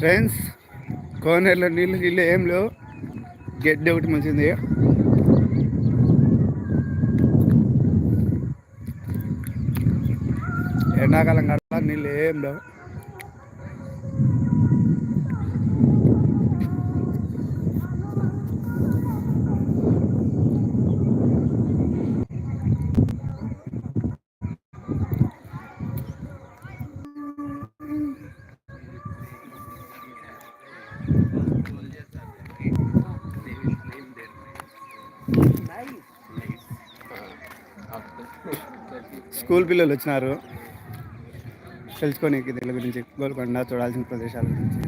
Friends కోనేరులో నీళ్ళు నీళ్ళు ఏం లేవు. గడ్డి ఒకటి మంచిది. ఎండాకాలం కదా నీళ్ళు ఏం లేవు. స్కూల్ పిల్లలు వచ్చినారు. తెలుసుకోనికి దీని గురించి గోల్కొండ చూడాల్సిన ప్రదేశాల గురించి.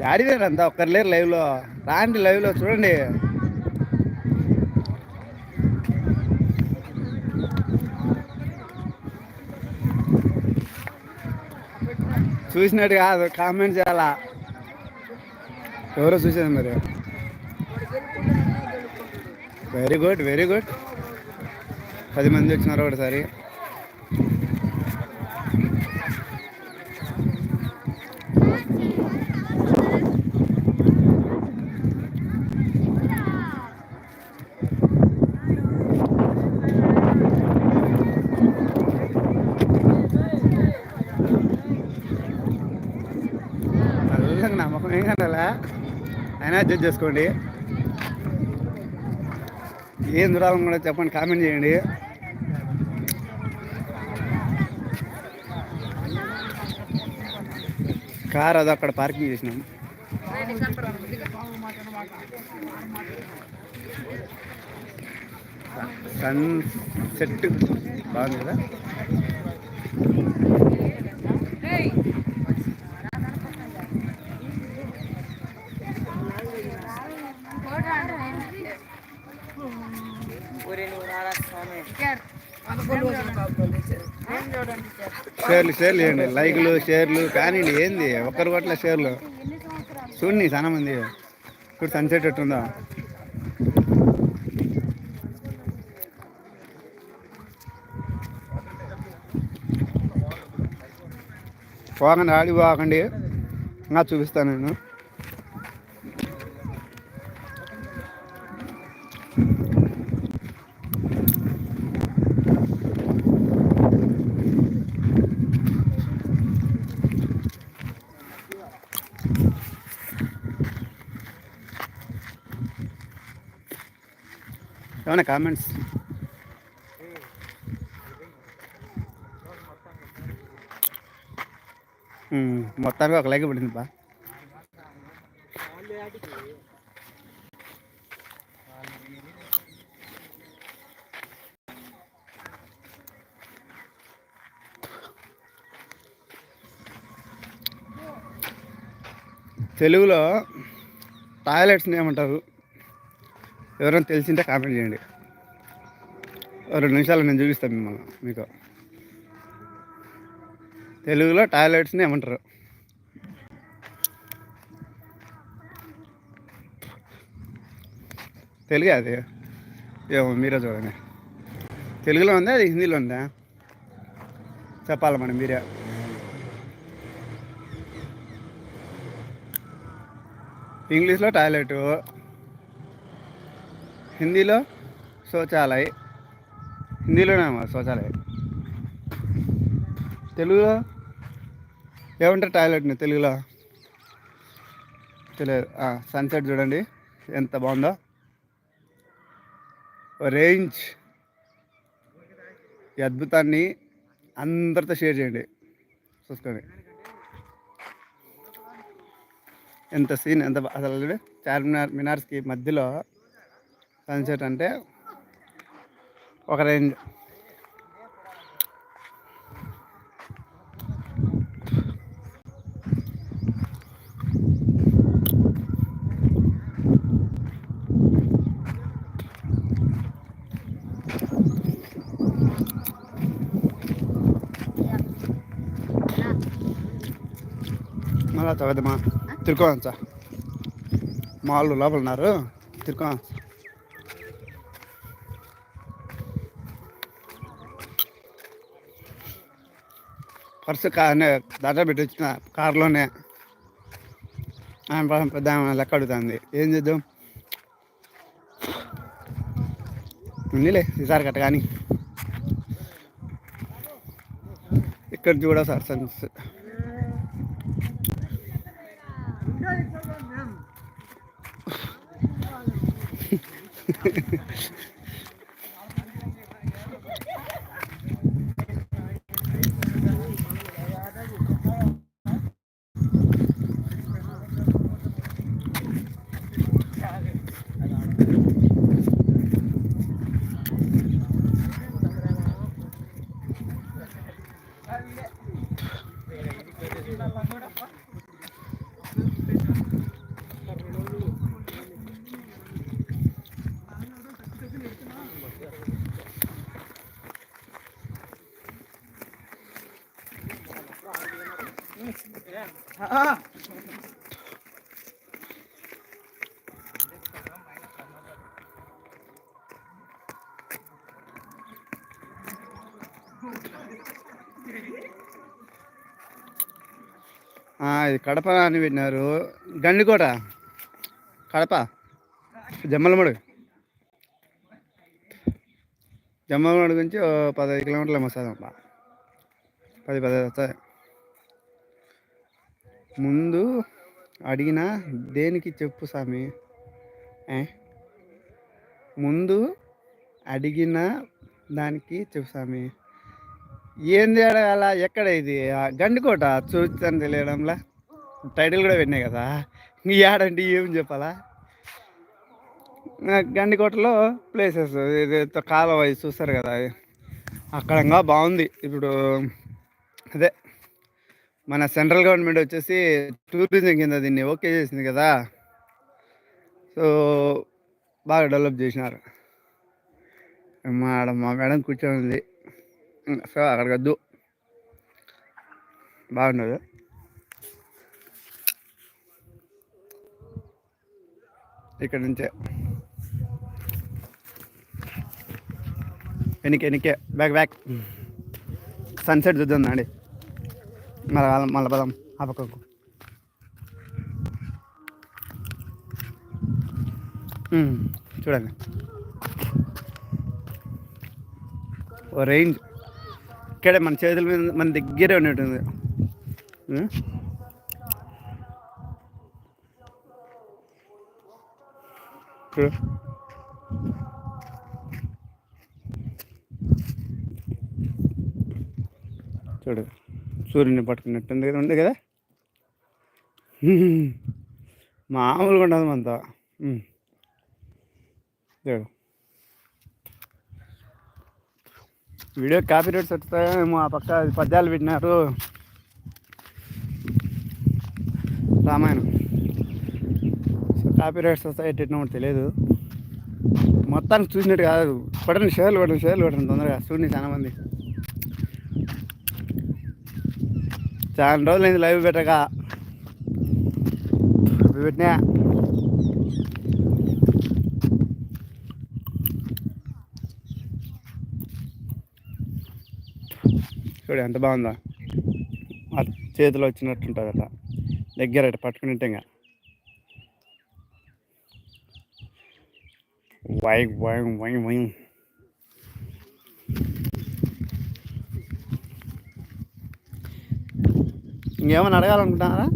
యాడివేరు అంతా ఒక్కరు లేరు లైవ్లో. రాండి లైవ్లో చూడండి. చూసినట్టు కాదు కామెంట్ చేయాలా? ఎవరో చూసేది మరి? వెరీ గుడ్ వెరీ గుడ్ పది మంది వచ్చినారు ఒకటిసారి జడ్జ్ చేసుకోండి. ఏం చూడాలని కూడా చెప్పండి కామెంట్ చేయండి. కార్ అది అక్కడ పార్కింగ్ చేసినాం. సన్ సెట్ బాగుంది కదా? షేర్లు షేర్లు చేయండి. లైక్లు షేర్లు కానివ్వండి ఏంది? ఒక్కరు పట్ల షేర్లు. చూడండి చాలా మంది ఇప్పుడు సన్సెట్ ఎట్టుందా. పోకండి ఆడి పోకండి. ఇంకా చూపిస్తాను నేను. ఏమైనా కామెంట్స్ మొత్తానికి ఒక లైక్ పడింది బా. తెలుగులో టాయిలెట్స్ని ఏమంటారు? ఎవరైనా తెలిసింటే కామెంట్ చేయండి. రెండు నిమిషాలు నేను చూపిస్తాను మిమ్మల్ని మీకు. తెలుగులో టాయిలెట్స్ని ఏమంటారు? తెలుగే అది? ఏమో మీరే చూడండి. తెలుగులో ఉందా అది హిందీలో ఉందా? చెప్పాలి మనం మీరే. ఇంగ్లీష్లో టాయిలెట్ హిందీలో శౌచాలయ్ హిందీలోనే మా శౌచాలయం తెలుగులో? ఏమంటారు టాయిలెట్ని తెలుగులో? తెలియదు. సన్సెట్ చూడండి. ఎంత బాగుందో. రేంజ్ ఈ అద్భుతాన్ని అందరితో షేర్ చేయండి. చూసుకోండి. ఎంత సీన్ ఎంత అసలు చార్మినార్ మినార్స్కి మధ్యలో సన్సెట్ అంటే ఒక రేంజ్ మళ్ళా తగ్గదమ్మా తిరుకోవచ్చా మా వాళ్ళు లోపల ఉన్నారు తిరుకో పర్సు కానే దాటా పెట్టి వచ్చిన కారులోనే ఆమె పెద్ద ఆమె లెక్క అడుగుతుంది. ఏం చేద్దాం? ఉందిలే ఈసారి కట్ట కానీ. ఇక్కడ చూడ సార్ సన్స్. Ha ఇది కడప అని పెట్టినారు. గండికోట. కడప. జమ్మలమడుగు. జమ్మలమడుగు నుంచి ఓ పదహైదు కిలోమీటర్లు ఏమో పది పదహైదు వస్తుంది. ముందు అడిగిన దేనికి చెప్పు స్వామి ముందు అడిగిన దానికి చెప్పు స్వామి ఏంది అలా ఎక్కడ ఇది? గండికోట చూస్తాను తెలియడంలా. టైటిల్ కూడా విన్నాయి కదా. నీ ఆడంటే ఏం చెప్పాలా? గండికోటలో ప్లేసెస్ ఇది కాలువ ఇది చూస్తారు కదా. అక్కడ ఇంకా బాగుంది. ఇప్పుడు అదే మన సెంట్రల్ గవర్నమెంట్ వచ్చేసి టూరిజం కింద దీన్ని ఓకే చేసింది కదా. సో బాగా డెవలప్ చేసినారు. మా ఆడ మా మేడం కూర్చొని ఉంది సో అక్కడికి వద్దు బాగుండదు ఇక్కడ నుంచే. వెనకే వెనకే. Back back. సన్సెట్ చూద్దాం అండి మళ్ళీ మళ్ళీ పదాం. ఆ పక్కకు. చూడండి. ఓ రేంజ్. ఇక్కడే మన చేతుల మీద మన దగ్గరే ఉన్నట్టుంది. చూడు సూర్యుని పట్టుకున్నట్టుంది కదా ఉంది కదా? మామూలుగా ఉండదు మనతో. చూడు. వీడియో కాపీ రేట్స్ వస్తాయేమో ఆ పక్క పద్యాలు పెట్టినారు. రామాయణం. సో కాపీ రేట్స్ వస్తాయి పెట్టినప్పుడు తెలియదు మొత్తానికి చూసినట్టు కాదు. పడండి షేర్లు పడండి షేర్లు పడండి తొందరగా. చూడండి చాలా మంది. చాలా రోజులు అయింది లైవ్ పెట్టక. పెట్టినా. చూడు ఎంత బాగుందా ఆ చేతిలో వచ్చినట్టుంటుంది అట్లా దగ్గర అట్లా పట్టుకుని ఇంకా వై వై వై వై ఇంకేమైనా అడగాలనుకుంటున్నారా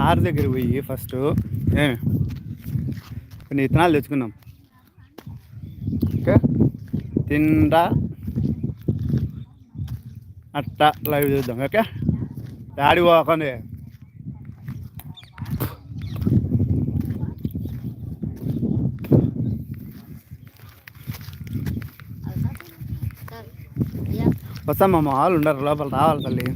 సార్ దగ్గర పోయి ఫస్ట్. కొన్ని విత్తనాలు తెచ్చుకున్నాం ఓకే? తిండా అట్టా లైవ్ చూద్దాం ఓకే? డాడీ పోకండి. వస్తాం మా వాళ్ళు ఉండరు లోపల రావాలి తల్లి.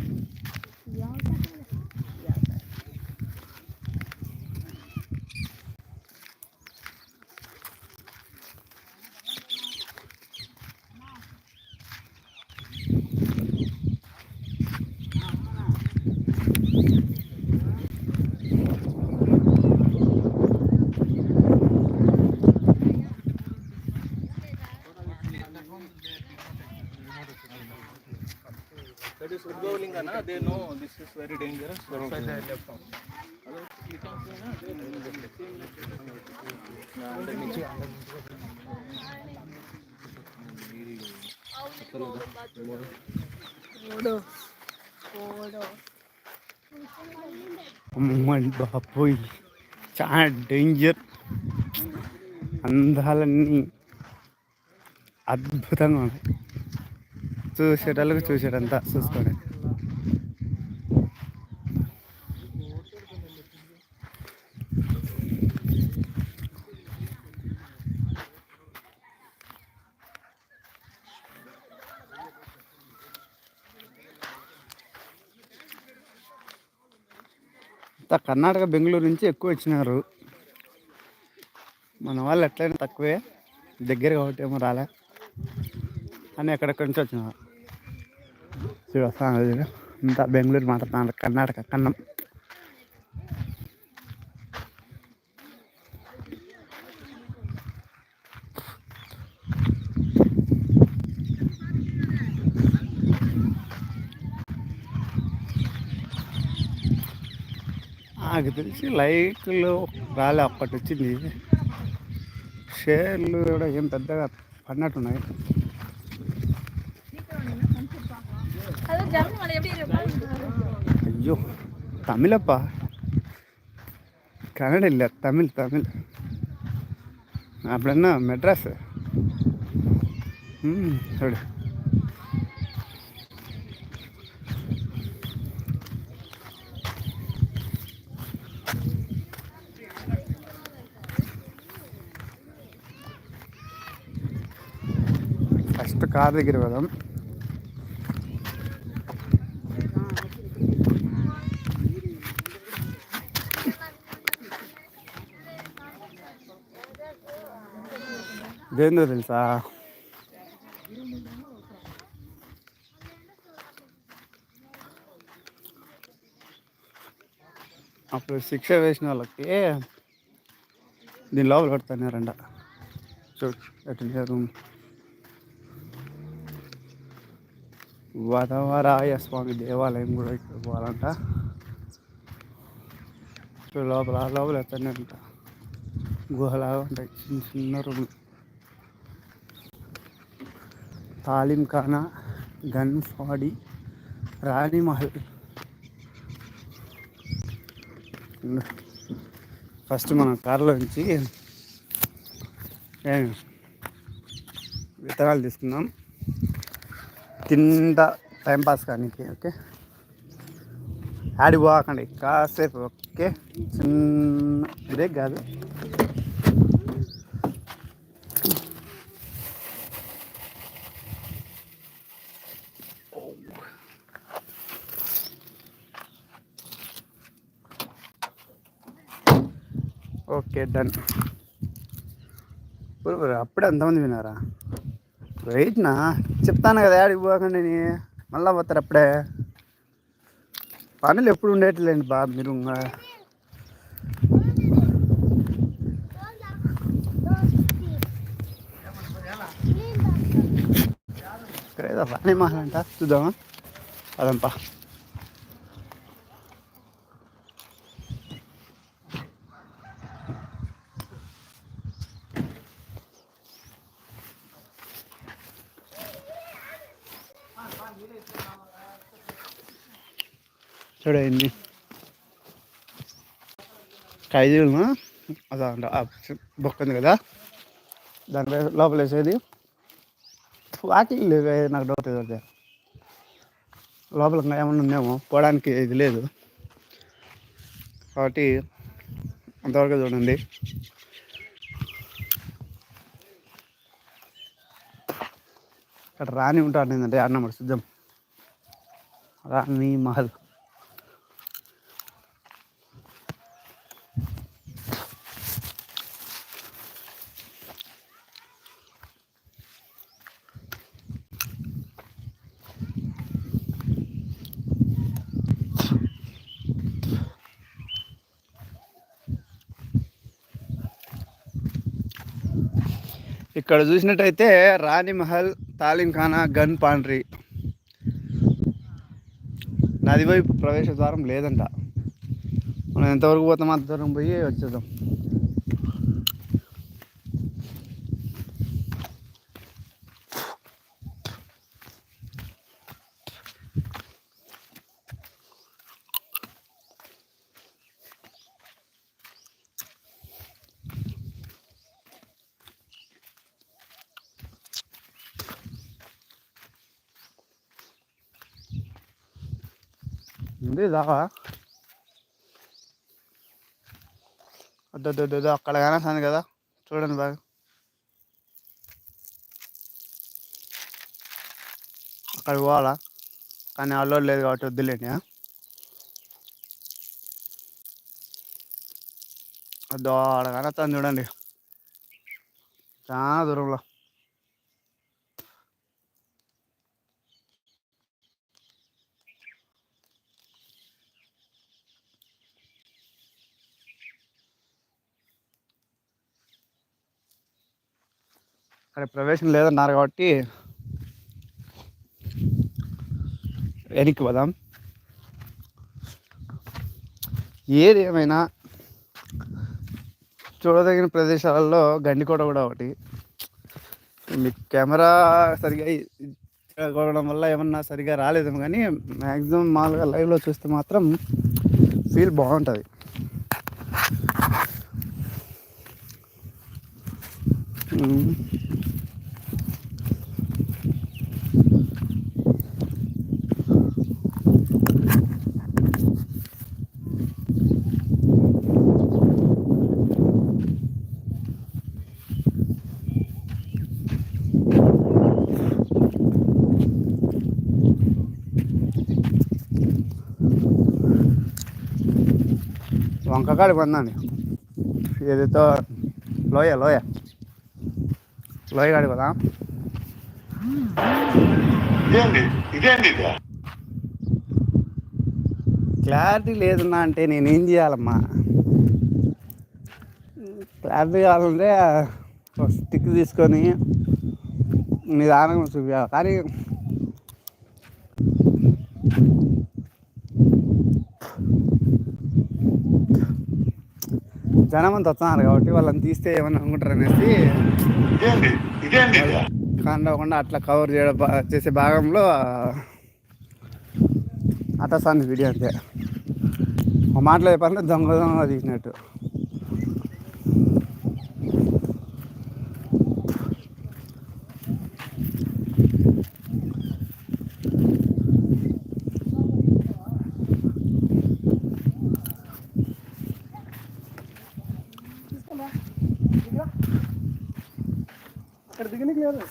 Dangerous. That's why they left out. అమ్మని బాబోయ్. చాలా డేంజర్ అందాలన్నీ అద్భుతంగా ఉన్నాయి. చూసేటోళ్ళకి చూసేటంతా చూసుకోండి. కర్ణాటక బెంగళూరు నుంచి ఎక్కువ వచ్చినారు. మన వాళ్ళు ఎట్లయినా తక్కువే. దగ్గర కాబట్టి ఏమో రాలే. అని ఎక్కడెక్కడి నుంచి వచ్చినారు? చూడు ఇంత బెంగళూరు మాట్లాడుతున్నారు కర్ణాటక కన్నం. నాకు తెలిసి లైక్లు రాలే అప్పటి వచ్చింది షేర్లు కూడా ఏం పెద్దగా పడినట్టున్నాయి. అయ్యో తమిళప్ప? కన్నడ ఇల్ల తమిళ్ తమిళ్. అప్పుడన్నా మెడ్రాస్? చూడు. ఫస్ట్ కార్ దగ్గర పోదాం ఇదేందో తెలుసా అప్పుడు శిక్ష వేసిన వాళ్ళకి దీని లోపల పెడుతున్నారంట చూడు ఎట్లా రూమ్ వరవరాయ స్వామి దేవాలయం కూడా ఇక్కడ పోవాలంట. లోపల లోపల లోపల అంట గుహలాగా ఉంటాయి చిన్న చిన్న రూములు. తాలిం ఖానా గన్ ఫాడీ రాణి మహల్ ఫస్ట్ మనం కారులో నుంచి విత్తనాలు తీసుకుందాం. కింద టైంపాస్ కానీ ఓకే? ఆడి పోకండి కాసేపు ఓకే? చిన్న బ్రేక్ కాదు. Okay done. అప్పుడే అంతమంది వినారా వెయిట్నా? చెప్తాను కదా ఆడికి పోకండి అని. మళ్ళీ పోతారు అప్పుడే. పనులు ఎప్పుడు ఉండేట్లేండి బా మీరు ఇంకా. ఇక్కడ ఏదో పని మహల్ చూద్దామా? అదంపా చూడండి ఖైదీలను అదా అంట ఆ బొక్క ఉంది కదా? దాని లోపల వేసేది. వాకింగ్ లేదు నాకు డౌట్ ఏదో లోపల ఏమన్నా ఉందేమో పోవడానికి ఇది లేదు. కాబట్టి అంతవరకు చూడండి ఇక్కడ రాణి ఉంటాడు ఏంటంటే అన్నమాట నెంబర్ సిద్ధం. రాణి మహల్. ఇక్కడ చూసినట్టయితే రాణి మహల్ గన్ పాండ్రీ. నది వైపు ప్రవేశ ద్వారం లేదంట. మనం ఎంతవరకు పోతాం అంత దూరం పోయి వచ్చేద్దాం. ఉంది దావా వద్దు అక్కడ కానేస్తుంది కదా. చూడండి బాగా. అక్కడ పోవాలా? కానీ అల్లో లేదు కాబట్టి వద్దులేండి ఆ? చూడండి. చాలా దూరంలో. అక్కడ ప్రవేశం లేదన్నారు కాబట్టి వెనక్కి పోదాం. ఏది ఏమైనా చూడదగిన ప్రదేశాలలో గండికోట కూడా ఒకటి. మీకు కెమెరా సరిగా కొనడం వల్ల ఏమన్నా సరిగా రాలేదేమో కానీ మ్యాక్సిమం మామూలుగా లైవ్లో చూస్తే మాత్రం ఫీల్ బాగుంటుంది. ఉమ్. వంకకాడి పొందండి ఏదైతే లోయ లోయ లోయ కాడి కదా. క్లారిటీ లేదన్నా అంటే నేనేం చేయాలమ్మా? క్లారిటీ కావాలంటే స్టిక్ తీసుకొని నిదానంగా చూపించాలి కానీ జనం అంతా వస్తున్నారు కాబట్టి వాళ్ళని తీస్తే ఏమన్నా అనుకుంటారు అనేసి కాండకుండా అట్లా కవర్ చేయడం చేసే భాగంలో అట్లా సాంగ్ వీడియో అంతే. ఒక మాటలో చెప్పాలంటే దొంగ దొంగ తీసినట్టు. అక్కడ దిగనికి లేదు.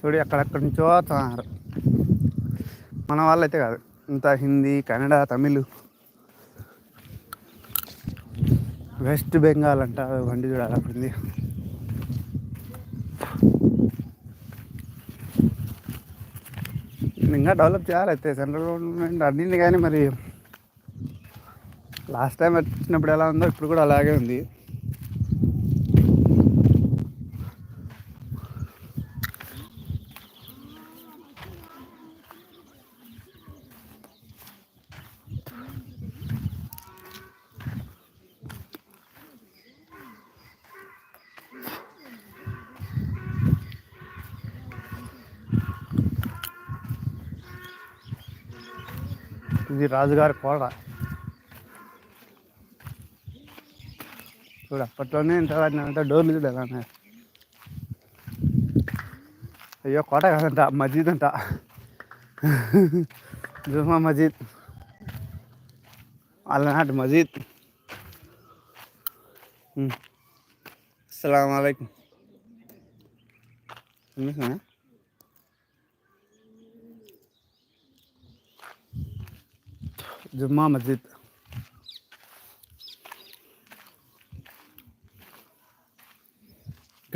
చూడు ఎక్కడెక్కడి నుంచో వస్తున్నారు. మన వాళ్ళైతే కాదు. ఇంత హిందీ కన్నడ తమిళ్ వెస్ట్ బెంగాల్ అంట బండి చూడాలి అక్కడ ఉంది ఇంకా డెవలప్ చేయాలి అయితే సెంట్రల్ గవర్నమెంట్ అన్నింది కానీ మరి లాస్ట్ టైం వచ్చినప్పుడు ఎలా ఉందో ఇప్పుడు కూడా అలాగే ఉంది. ఇది రాజుగారి కోట చూడు అప్పట్లోనే ఇంత అంటే డోర్లు చూడు ఎలా ఉన్నాయి అయ్యో కోట కాదంట మస్జిద్ అంట. జుమా మస్జిద్ అల్లనాటి మస్జిద్ అస్సలం అయికం జుమ్మా మస్జిద్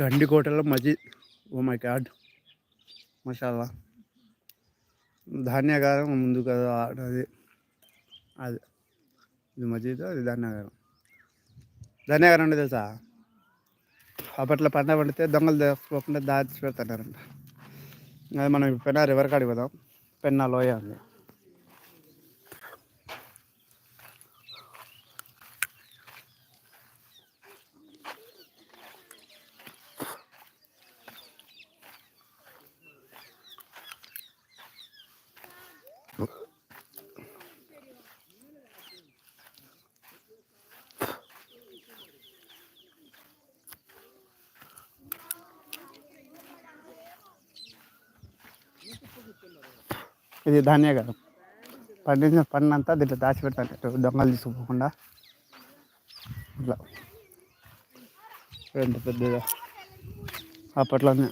గండికోటలో మస్జిద్ ఓ మై గాడ్ మషాల్లా ధాన్యాగారం ముందు కదా అది అది ఇది మసీదు అది ధాన్యాగారం. ధాన్యాగారం అంటే తెలుసా? అప్పట్లో పంట పండితే దొంగలు తెచ్చుకోకుండా దాచి పెడతారంట. అది మనం పెన్నా రివర్ కాడికి పోదాం? పెన్నా లోయ ఉంది ఇది ధాన్యాగారం పండించిన పండంతా దీంట్లో దాచి పెడతాను దొంగలు తీసుకుపోకుండా. ఇట్లా. పెద్ద పెద్దగా. అప్పట్లోనే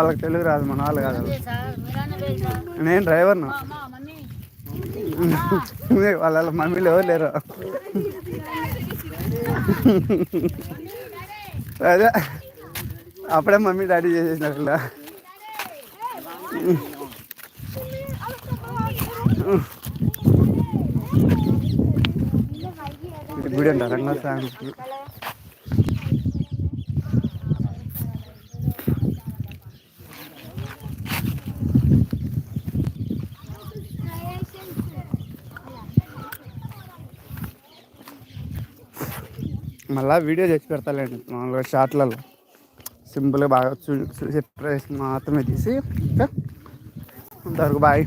వాళ్ళకి తెలుగు రాదు మన వాళ్ళు కాదు నేను డ్రైవర్ను. వాళ్ళ మమ్మీలు ఎవరు లేరు. అదే అప్పుడే మమ్మీ డాడీ చేసేసినారు ఇలా గుడి అంట రంగస్వామి మళ్ళీ వీడియో చేసి పెడతాలేండి మామూలుగా షార్ట్లలో. సింపుల్గా బాగా చూ చూసే మాత్రమే తీసి ఇంకా అంతవరకు బాయ్.